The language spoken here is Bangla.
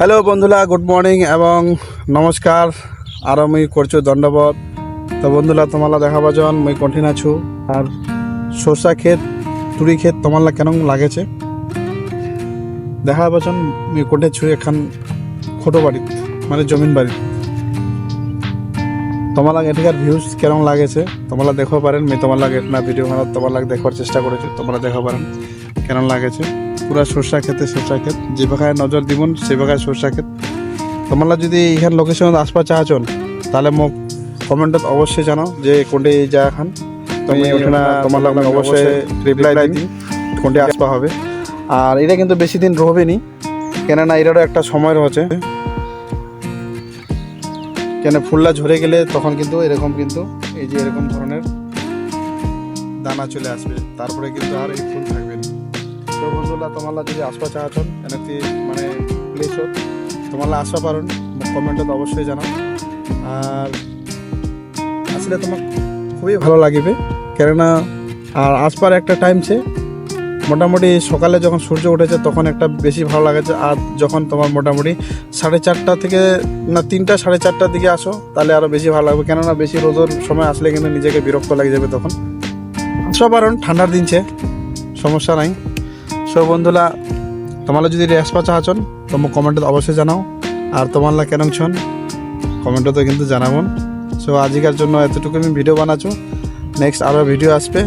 হ্যালো বন্ধুরা গুড মর্নিং এবং নমস্কার। আর আমি করছ দণ্ডবত তো বন্ধুরা, তোমালা দেখা জন মুই কঠিন আছু। আর সরষা ক্ষেত, তুড়ি ক্ষেত তোমালা কেন লাগেছে? দেখা বাজন মুই কোটে এখান খোটো বাড়ি মানে জমিন বাড়ি তোমালা এটিকার ভিউজ কেরম লাগেছে? তোমরা দেখো পারেন আমি তোমার লাগে না ভিডিও বানাত তোমার লাগে দেখবার চেষ্টা করেছি তোমরা দেখা পারেন কেমন লাগেছে। পুরা সরষা খেতে সরষা ক্ষেত। যে ভাগায় নজর দিবন সে ভাগায় সরষা ক্ষেত। তোমরা যদি এইখান লোকেশন আসবা চাহছন তাহলে মোক কমেন্টত অবশ্যই জানাও যে কোনটি যা খান। তুমি ওখানে তোমার লাগে অবশ্যই রিপ্লাই দিই কোনটি আসবা হবে। আর এটা কিন্তু বেশি দিন রহবে নি কেননা এটারও একটা সময় রয়েছে। কেন ফুলটা ঝরে গেলে তখন কিন্তু এরকম কিন্তু এই যে এরকম ধরনের দানা চলে আসবে। তারপরে কিন্তু আর এই ফুল থাকবে না। তো বন্ধুরা তোমালা যদি আসবা চাহাছন এনাতে মানে প্লেস তোমালা আসবা পারুন কমেন্টত অবশ্যই জানাও। আর আসলে তোমার খুবই ভালো লাগবে। কেননা, আর আসবার একটা টাইম ছে মোটামুটি সকালে যখন সূর্য উঠেছে তখন একটা বেশি ভালো লাগেছে। আর যখন তোমার মোটামুটি সাড়ে চারটা থেকে না, তিনটা, সাড়ে চারটার দিকে আসো, তাহলে আরও বেশি ভালো লাগবে। কেননা বেশি রোদর সময় আসলে কিন্তু নিজেকে বিরক্ত লাগে যাবে তখন। সব পারুন ঠান্ডার দিনছে সমস্যা নাই। সো বন্ধুরা তোমালা যদি রেসপা চাহাচন তোমার কমেন্টে অবশ্যই জানাও। আর তোমালা কেন ছন, কমেন্টে তো কিন্তু জানাবন সো আজিকার জন্য এতটুকু আমি ভিডিও বানাচ্ছ। নেক্সট আরও ভিডিও আসবে।